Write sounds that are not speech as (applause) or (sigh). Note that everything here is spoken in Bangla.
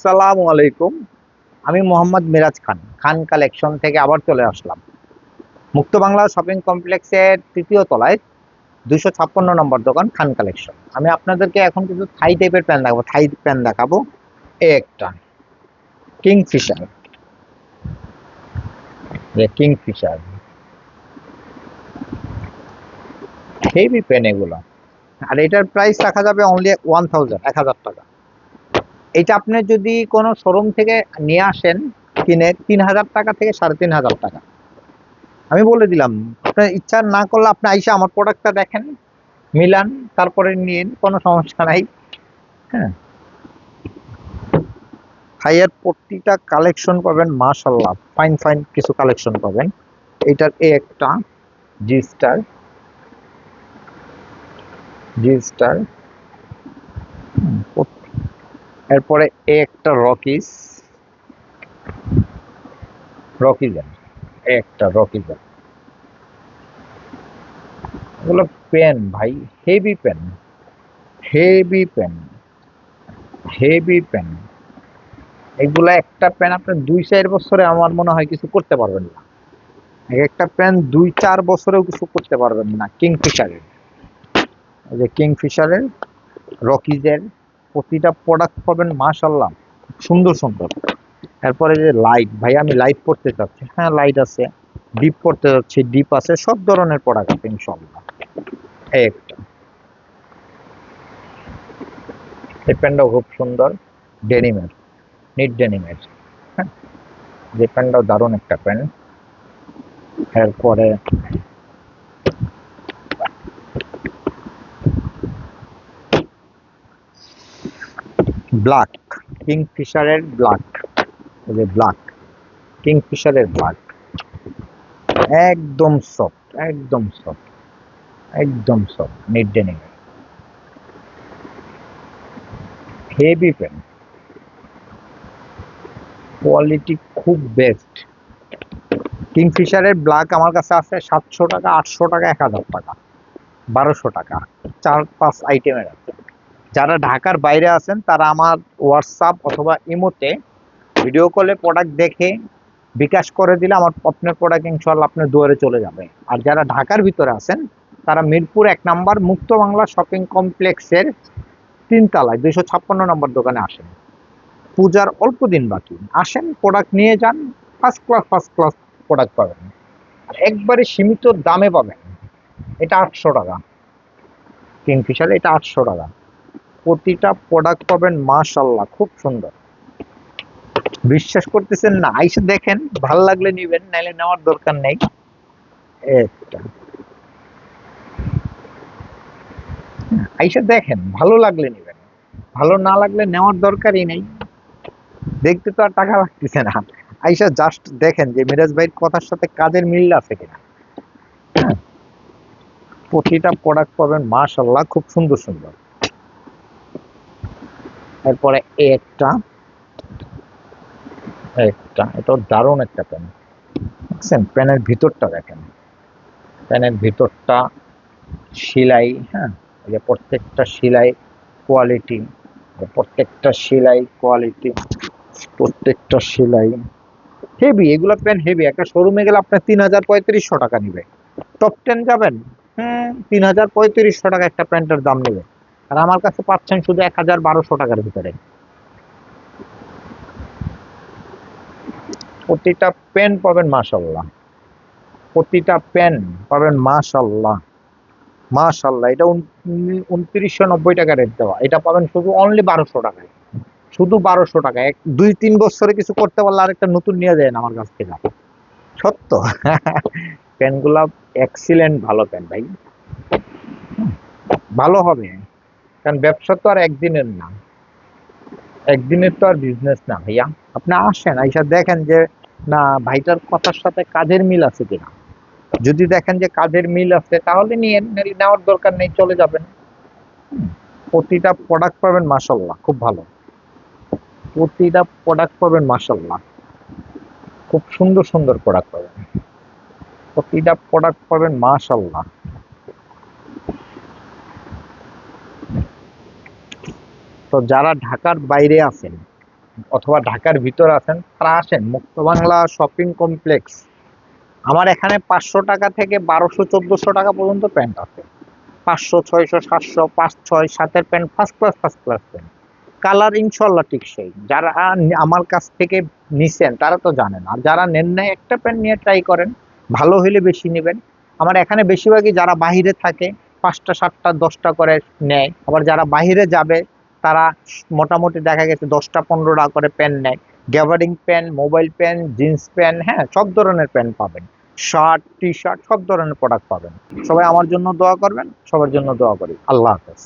আসসালামু আলাইকুম। আমি মোহাম্মদ মিরাজ খান খান কালেকশন থেকে আবার চলে আসলাম। মুক্ত বাংলা শপিং কমপ্লেক্সের তৃতীয় তলায় দুশো ছাপ্পান্ন নম্বর দোকান, খান কালেকশন আমি আপনাদেরকে এখন কিছু থাই টাইপের প্যান দেখাবো থাই প্যান দেখাবো। এ একটা Kingfisher Kingfisher heavy pant এগুলো। আর এটার প্রাইস রাখা যাবে অনলি ওয়ান থাউজেন্ড এক হাজার টাকা। এটা আপনি যদি কোনো শোরুম থেকে নিয়ে আসেন, কিনে তিন হাজার টাকা থেকে সাড়ে তিন হাজার টাকা। আমি বলে দিলাম, আপনার ইচ্ছা না করলে আপনি আইসা আমার প্রোডাক্টটা দেখেন, মিলান, তারপরে নিন কোনো সমস্যা নাই হ্যাঁ। হাইয়ার প্রতিটা কালেকশন পাবেন মাশাল্লাহ ফাইন ফাইন কিছু কালেকশন পাবেন। এটার এ একটা জি স্টার জি স্টার এরপরে এ একটা রকিস। রকিজেন এ একটা রকিজেন এগুলো পেন ভাই, heavy pant. Heavy pant. Heavy pant. এগুলা একটা পেন আপনার দুই চার বছরে আমার মনে হয় কিছু করতে পারবেন না। এক একটা পেন দুই চার বছরেও কিছু করতে পারবেন না। কিংফিশারের। যে কিংফিশারের রকিজের প্রতিটা প্রোডাক্ট পাবেন মাশাল্লাহ সুন্দর সুন্দর। এরপরে যে লাইট ভাই, আমি লাইট পড়তে চাচ্ছি। হ্যাঁ লাইট আছে। ডিপ পড়তে চাচ্ছি ডিপ আছে। সব ধরনের প্রোডাক্ট আছে ইনশাল্লাহ একটা। এই প্যান্টটাও খুব সুন্দর। ডেনিমের নিট ডেনিমের হ্যাঁ? যে প্যান্টটাও দারুণ একটা প্যান্ট এরপরে ব্ল্যাক কিংফিশারের ব্ল্যাক যে ব্ল্যাক কিংফিশারের ব্ল্যাক একদম সফট একদম সফট একদম soft knit denim heavy pant quality খুব বেস্ট কিংফিশারের ব্ল্যাক আমার কাছে আছে সাতশো টাকা, আটশো টাকা, এক হাজার টাকা, বারোশো টাকা, চার পাঁচ আইটেমের আছে। যারা ঢাকার বাইরে আছেন, তারা আমার হোয়াটসঅ্যাপ অথবা ইমোতে ভিডিও কলে প্রোডাক্ট দেখে বিকাশ করে দিলে আমার আপনার প্রোডাক্ট ইনশাল্লাহ আপনার দুয়ারে চলে যাবে। আর যারা ঢাকার ভিতরে আছেন, তারা মিরপুর এক নাম্বার, মুক্ত বাংলা শপিং কমপ্লেক্সের তিনতলায়, দুইশো ছাপ্পান্ন নম্বর দোকানে আসেন। পূজার অল্প দিন বাকি। আসেন প্রোডাক্ট নিয়ে যান first class first class product পাবেন। আর একবারে সীমিত দামে পাবেন। এটা আটশো টাকা। কিংফিশার এটা আটশো টাকা। প্রতিটা প্রোডাক্ট পাবেন মাশাল্লাহ খুব সুন্দর। বিশ্বাস করতেছেন না, আইসে দেখেন, ভালো লাগলে নিবেন, নাইলে নেওয়ার দরকার নেই। একটা। আইসে দেখেন, ভালো লাগলে নিবেন। ভালো না লাগলে নেওয়ার দরকারই নেই। দেখতে তো আর টাকা লাগতেছে না। আইসা জাস্ট দেখেন যে মিরাজ ভাইয়ের কথার সাথে কাজের মিল আছে কিনা। প্রতিটা প্রোডাক্ট পাবেন মাশাল্লাহ খুব সুন্দর সুন্দর। এরপরে এই একটা। একটা, এটা দারুণ একটা পেন দেখছেন পেনের ভিতরটা দেখেন। পেনের ভিতরটা সেলাই হ্যাঁ যে প্রত্যেকটা সেলাই কোয়ালিটি প্রত্যেকটা সেলাই কোয়ালিটি প্রত্যেকটা সেলাই। হেভি এগুলো পেন হেভি একটা শোরুমে গেলে আপনার তিন হাজার পঁয়ত্রিশশো টাকা নিবে। টপ টেন যাবেন হ্যাঁ তিন হাজার পঁয়ত্রিশশো টাকা একটা প্যান্টের দাম নেবে। আর আমার কাছে পাচ্ছেন শুধু এক হাজার বারোশো টাকার ভিতরে। প্রতিটা পেন পাবেন মাশাল্লাহ। প্রতিটা পেন পাবেন মাশাল্লাহ। মাশাল্লাহ, এটা উনত্রিশশো নব্বই টাকা রেট দেওয়া। এটা পাবেন শুধু অনলি বারোশো টাকায়। শুধু বারোশো টাকা এক দুই তিন বছরে কিছু করতে পারলে আরেকটা নতুন নিয়ে যায় আমার কাছ থেকে। সত্য? (laughs) পেনগুলা এক্সিলেন্ট ভালো পেন ভাই। ভালো হবে। কারণ ব্যবসা তো আর একদিনের না। একদিনের তো আর বিজনেস না ভাইয়া। আপনি আসেন, আইসা দেখেন যে, না, ভাইটার কথার সাথে কাজের মিল আছে কিনা। যদি দেখেন যে কাজের মিল আছে, তাহলে নিয়ে নেওয়ার দরকার নেই, চলে যাবেন। প্রতিটা প্রোডাক্ট পাবেন মাসাল্লাহ খুব ভালো। প্রতিটা প্রোডাক্ট পাবেন মাসাল্লাহ খুব সুন্দর সুন্দর প্রোডাক্ট পাবেন। প্রতিটা প্রোডাক্ট পাবেন মাশাল্লাহ তো যারা ঢাকার বাইরে আছেন অথবা ঢাকার ভিতর আছেন, তারা আসেন। মুক্ত বাংলা শপিং কমপ্লেক্স। আমার এখানে পাঁচশো টাকা থেকে বারোশো, চোদ্দশো টাকা পর্যন্ত প্যান্ট আছে। পাঁচশো, ছয়শো, সাতশো, পাঁচ, ছয়, সাতের pant, first class first class pant. Colour ইনশাল্লাহ ঠিক সেই। যারা আমার কাছ থেকে নিছেন, তারা তো জানেন। আর যারা নেন নাই, একটা প্যান্ট নিয়ে ট্রাই করেন, ভালো হলে বেশি নেবেন। আমার এখানে বেশিরভাগই যারা বাইরে থাকে, পাঁচটা, সাতটা, দশটা করে নেয়। আবার যারা বাইরে যাবে তারা মোটামুটি দেখা গেছে দশটা পনেরোটা করে প্যান্ট নেয়। গ্যাভারিং pant mobile pant jeans pant হ্যাঁ সব ধরনের প্যান্ট পাবেন। শার্ট টি শার্ট সব ধরনের প্রোডাক্ট পাবেন। সবাই আমার জন্য দোয়া করবেন, সবার জন্য দোয়া করি। আল্লাহ হাফেজ।